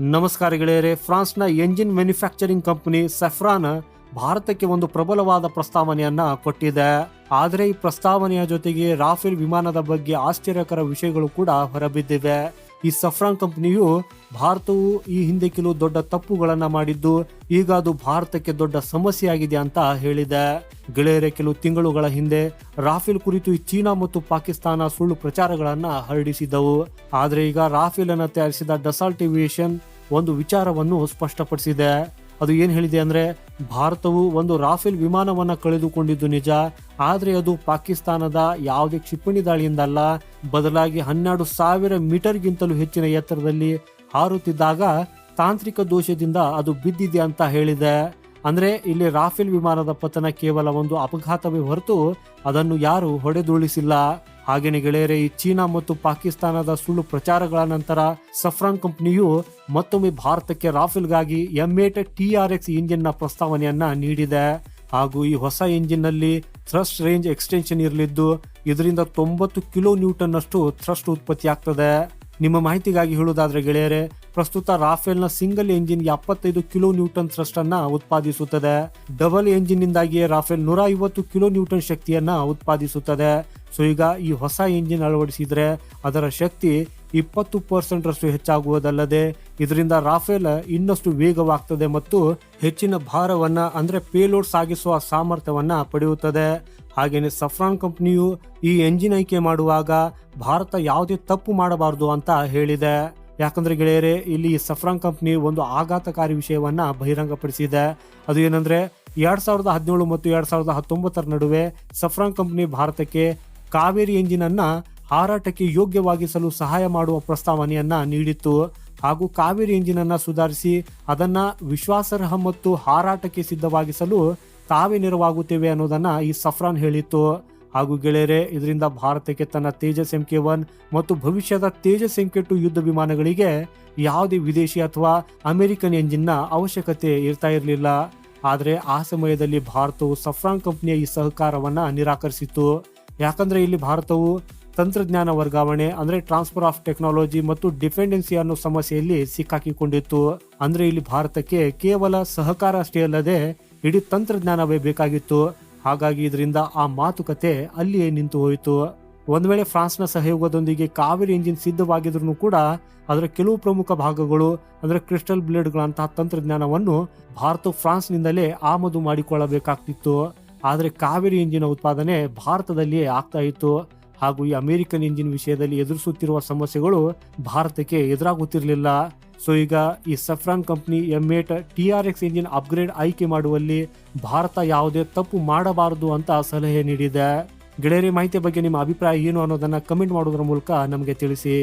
ನಮಸ್ಕಾರ ಗೆಳೆಯರೆ, ಫ್ರಾನ್ಸ್ನ ಎಂಜಿನ್ ಮ್ಯಾನುಫ್ಯಾಕ್ಚರಿಂಗ್ ಕಂಪನಿ ಸೆಫ್ರಾನ್ ಭಾರತಕ್ಕೆ ಒಂದು ಪ್ರಬಲವಾದ ಪ್ರಸ್ತಾವನೆಯನ್ನ ಕೊಟ್ಟಿದೆ. ಆದರೆ ಈ ಪ್ರಸ್ತಾವನೆಯ ಜೊತೆಗೆ ರಾಫೇಲ್ ವಿಮಾನದ ಬಗ್ಗೆ ಆಶ್ಚರ್ಯಕರ ವಿಷಯಗಳು ಕೂಡ ಹೊರಬಿದ್ದಿವೆ. ಈ ಸಫ್ರಾನ್ ಕಂಪನಿಯು ಭಾರತವು ಈ ಹಿಂದೆ ಕೆಲವು ದೊಡ್ಡ ತಪ್ಪುಗಳನ್ನು ಮಾಡಿದ್ದು, ಈಗ ಅದು ಭಾರತಕ್ಕೆ ದೊಡ್ಡ ಸಮಸ್ಯೆಯಾಗಿದೆ ಅಂತ ಹೇಳಿದೆ. ಗೆಳೆಯರೆ, ಕೆಲವು ತಿಂಗಳುಗಳ ಹಿಂದೆ ರಾಫೇಲ್ ಕುರಿತು ಚೀನಾ ಮತ್ತು ಪಾಕಿಸ್ತಾನ ಸುಳ್ಳು ಪ್ರಚಾರಗಳನ್ನ ಹರಡಿಸಿದ್ದವು. ಆದರೆ ಈಗ ರಾಫೇಲ್ ಅನ್ನು ತಯಾರಿಸಿದ ಡಸಾಲ್ಟ್ ಒಂದು ವಿಚಾರವನ್ನು ಸ್ಪಷ್ಟಪಡಿಸಿದೆ. ಅದು ಏನು ಹೇಳಿದೆ ಅಂದ್ರೆ, ಭಾರತವು ಒಂದು ರಾಫೆಲ್ ವಿಮಾನವನ್ನು ಕಳೆದುಕೊಂಡಿದ್ದು ನಿಜ, ಆದರೆ ಅದು ಪಾಕಿಸ್ತಾನದ ಯಾವುದೇ ಕ್ಷಿಪಣಿ ದಾಳಿಯಿಂದಲ್ಲ, ಬದಲಾಗಿ ಹನ್ನೆರಡು ಸಾವಿರ ಮೀಟರ್ಗಿಂತಲೂ ಹೆಚ್ಚಿನ ಎತ್ತರದಲ್ಲಿ ಹಾರುತ್ತಿದ್ದಾಗ ತಾಂತ್ರಿಕ ದೋಷದಿಂದ ಅದು ಬಿದ್ದಿದೆ ಅಂತ ಹೇಳಿದೆ. ಅಂದ್ರೆ, ಇಲ್ಲಿ ರಾಫೆಲ್ ವಿಮಾನದ ಪತನ ಕೇವಲ ಒಂದು ಅಪಘಾತವೇ ಹೊರತು ಅದನ್ನು ಯಾರು ಹೊಡೆದುರುಳಿಸಿಲ್ಲ. ಹಾಗೇನೆ ಗೆಳೆಯರೆ, ಈ ಚೀನಾ ಮತ್ತು ಪಾಕಿಸ್ತಾನದ ಸುಳ್ಳು ಪ್ರಚಾರಗಳ ನಂತರ ಸಫ್ರಾನ್ ಕಂಪನಿಯು ಮತ್ತೊಮ್ಮೆ ಭಾರತಕ್ಕೆ ರಾಫೆಲ್ಗಾಗಿ M eight T R X ಇಂಜಿನ್ನ ಪ್ರಸ್ತಾವನೆಯನ್ನ ನೀಡಿದೆ. ಹಾಗೂ ಈ ಹೊಸ ಇಂಜಿನ್ನಲ್ಲಿ ಥ್ರಸ್ಟ್ ರೇಂಜ್ ಎಕ್ಸ್ಟೆನ್ಷನ್ ಇರಲಿದ್ದು, ಇದರಿಂದ ತೊಂಬತ್ತು ಕಿಲೋ ನ್ಯೂಟನ್ ಅಷ್ಟು ಥ್ರಸ್ಟ್ ಉತ್ಪತ್ತಿಯಾಗ್ತದೆ. ನಿಮ್ಮ ಮಾಹಿತಿಗಾಗಿ ಹೇಳುವುದಾದ್ರೆ ಗೆಳೆಯರೆ, ಪ್ರಸ್ತುತ ರಾಫೆಲ್ನ ಸಿಂಗಲ್ ಎಂಜಿನ್ ಎಪ್ಪತ್ತೈದು ಕಿಲೋ ನ್ಯೂಟನ್ ಥ್ರಸ್ಟ್ ಅನ್ನ ಉತ್ಪಾದಿಸುತ್ತದೆ. ಡಬಲ್ ಎಂಜಿನ್ ನಿಂದಾಗಿಯೇ ರಾಫೆಲ್ ನೂರ ಐವತ್ತು ಕಿಲೋ ನ್ಯೂಟನ್ ಶಕ್ತಿಯನ್ನ ಉತ್ಪಾದಿಸುತ್ತದೆ. ಸೊ ಈಗ ಈ ಹೊಸ ಎಂಜಿನ್ ಅಳವಡಿಸಿದರೆ ಅದರ ಶಕ್ತಿ ಇಪ್ಪತ್ತು ಪರ್ಸೆಂಟ್ ರಷ್ಟು ಹೆಚ್ಚಾಗುವುದಲ್ಲದೆ ಇದರಿಂದ ರಾಫೇಲ್ ಇನ್ನಷ್ಟು ವೇಗವಾಗ್ತದೆ ಮತ್ತು ಹೆಚ್ಚಿನ ಭಾರವನ್ನ ಅಂದ್ರೆ ಪೇಲೋಡ್ ಸಾಗಿಸುವ ಸಾಮರ್ಥ್ಯವನ್ನ ಪಡೆಯುತ್ತದೆ. ಹಾಗೆಯೇ ಸಫ್ರಾನ್ ಕಂಪ್ನಿಯು ಈ ಎಂಜಿನ್ ಆಯ್ಕೆ ಮಾಡುವಾಗ ಭಾರತ ಯಾವುದೇ ತಪ್ಪು ಮಾಡಬಾರದು ಅಂತ ಹೇಳಿದೆ. ಯಾಕಂದ್ರೆ ಗೆಳೆಯರೇ, ಇಲ್ಲಿ ಸಫ್ರಾನ್ ಕಂಪ್ನಿ ಒಂದು ಆಘಾತಕಾರಿ ವಿಷಯವನ್ನ ಬಹಿರಂಗಪಡಿಸಿದೆ. ಅದು ಏನಂದ್ರೆ ಎರಡ್ ಸಾವಿರದ ಹದಿನೇಳು ಮತ್ತು ಎರಡ್ ಸಾವಿರದ ಹತ್ತೊಂಬತ್ತರ ನಡುವೆ ಸಫ್ರಾನ್ ಕಂಪ್ನಿ ಭಾರತಕ್ಕೆ ಕಾವೇರಿ ಎಂಜಿನ್ ಅನ್ನ ಹಾರಾಟಕ್ಕೆ ಯೋಗ್ಯವಾಗಿಸಲು ಸಹಾಯ ಮಾಡುವ ಪ್ರಸ್ತಾವನೆಯನ್ನ ನೀಡಿತ್ತು. ಹಾಗೂ ಕಾವೇರಿ ಎಂಜಿನ್ ಅನ್ನ ಸುಧಾರಿಸಿ ಅದನ್ನ ವಿಶ್ವಾಸಾರ್ಹ ಮತ್ತು ಹಾರಾಟಕ್ಕೆ ಸಿದ್ಧವಾಗಿಸಲು ತಾವೇ ನೆರವಾಗುತ್ತೇವೆ ಅನ್ನೋದನ್ನ ಈ ಸಫ್ರಾನ್ ಹೇಳಿತ್ತು. ಹಾಗೂ ಗೆಳೆಯರೆ, ಇದರಿಂದ ಭಾರತಕ್ಕೆ ತನ್ನ ತೇಜಸ್ ಎಂ ಕೆ ಒನ್ ಮತ್ತು ಭವಿಷ್ಯದ ತೇಜಸ್ ಎಂ ಕೆ ಟು ಯುದ್ಧ ವಿಮಾನಗಳಿಗೆ ಯಾವುದೇ ವಿದೇಶಿ ಅಥವಾ ಅಮೆರಿಕನ್ ಎಂಜಿನ್ನ ಅವಶ್ಯಕತೆ ಇರ್ತಾ ಇರಲಿಲ್ಲ. ಆದರೆ ಆ ಸಮಯದಲ್ಲಿ ಭಾರತವು ಸಫ್ರಾನ್ ಕಂಪನಿಯ ಈ ಸಹಕಾರವನ್ನ ನಿರಾಕರಿಸಿತ್ತು. ಯಾಕಂದ್ರೆ ಇಲ್ಲಿ ಭಾರತವು ತಂತ್ರಜ್ಞಾನ ವರ್ಗಾವಣೆ, ಅಂದ್ರೆ ಟ್ರಾನ್ಸ್ಫರ್ ಆಫ್ ಟೆಕ್ನಾಲಜಿ ಮತ್ತು ಡಿಪೆಂಡೆನ್ಸಿ ಅನ್ನೋ ಸಮಸ್ಯೆಯಲ್ಲಿ ಸಿಕ್ಕಾಕಿಕೊಂಡಿತ್ತು. ಅಂದ್ರೆ ಇಲ್ಲಿ ಭಾರತಕ್ಕೆ ಕೇವಲ ಸಹಕಾರ ಅಷ್ಟೇ ಅಲ್ಲದೆ ಇಡೀ ತಂತ್ರಜ್ಞಾನವೇ ಬೇಕಾಗಿತ್ತು. ಹಾಗಾಗಿ ಇದರಿಂದ ಆ ಮಾತುಕತೆ ಅಲ್ಲಿಯೇ ನಿಂತು ಹೋಯಿತು. ಒಂದು ವೇಳೆ ಫ್ರಾನ್ಸ್ನ ಸಹಯೋಗದೊಂದಿಗೆ ಕಾವೇರಿ ಇಂಜಿನ್ ಸಿದ್ಧವಾಗಿದ್ರು ಕೂಡ ಅದರ ಕೆಲವು ಪ್ರಮುಖ ಭಾಗಗಳು, ಅಂದ್ರೆ ಕ್ರಿಸ್ಟಲ್ ಬ್ಲೇಡ್ಗಳಂತಹ ತಂತ್ರಜ್ಞಾನವನ್ನು ಭಾರತ ಫ್ರಾನ್ಸ್ನಿಂದಲೇ ಆಮದು ಮಾಡಿಕೊಳ್ಳಬೇಕಾಗ್ತಿತ್ತು. ಆದರೆ ಕಾವೇರಿ ಇಂಜಿನ್ ಉತ್ಪಾದನೆ ಭಾರತದಲ್ಲಿಯೇ ಆಗ್ತಾ ಇತ್ತು. ಹಾಗೂ ಈ ಅಮೆರಿಕನ್ ಇಂಜಿನ್ ವಿಷಯದಲ್ಲಿ ಎದುರಿಸುತ್ತಿರುವ ಸಮಸ್ಯೆಗಳು ಭಾರತಕ್ಕೆ ಎದುರಾಗುತ್ತಿರಲಿಲ್ಲ. ಸೊ ಈಗ ಈ Safran company M eight T R X engine upgrade ಆಯ್ಕೆ ಮಾಡುವಲ್ಲಿ ಭಾರತ ಯಾವುದೇ ತಪ್ಪು ಮಾಡಬಾರದು ಅಂತ ಸಲಹೆ ನೀಡಿದೆ. ಗೆಳೆಯರಿ ಮಾಹಿತಿ ಬಗ್ಗೆ ನಿಮ್ಮ ಅಭಿಪ್ರಾಯ ಏನು ಅನ್ನೋದನ್ನ ಕಮೆಂಟ್ ಮಾಡೋದ್ರ ಮೂಲಕ ನಮಗೆ ತಿಳಿಸಿ.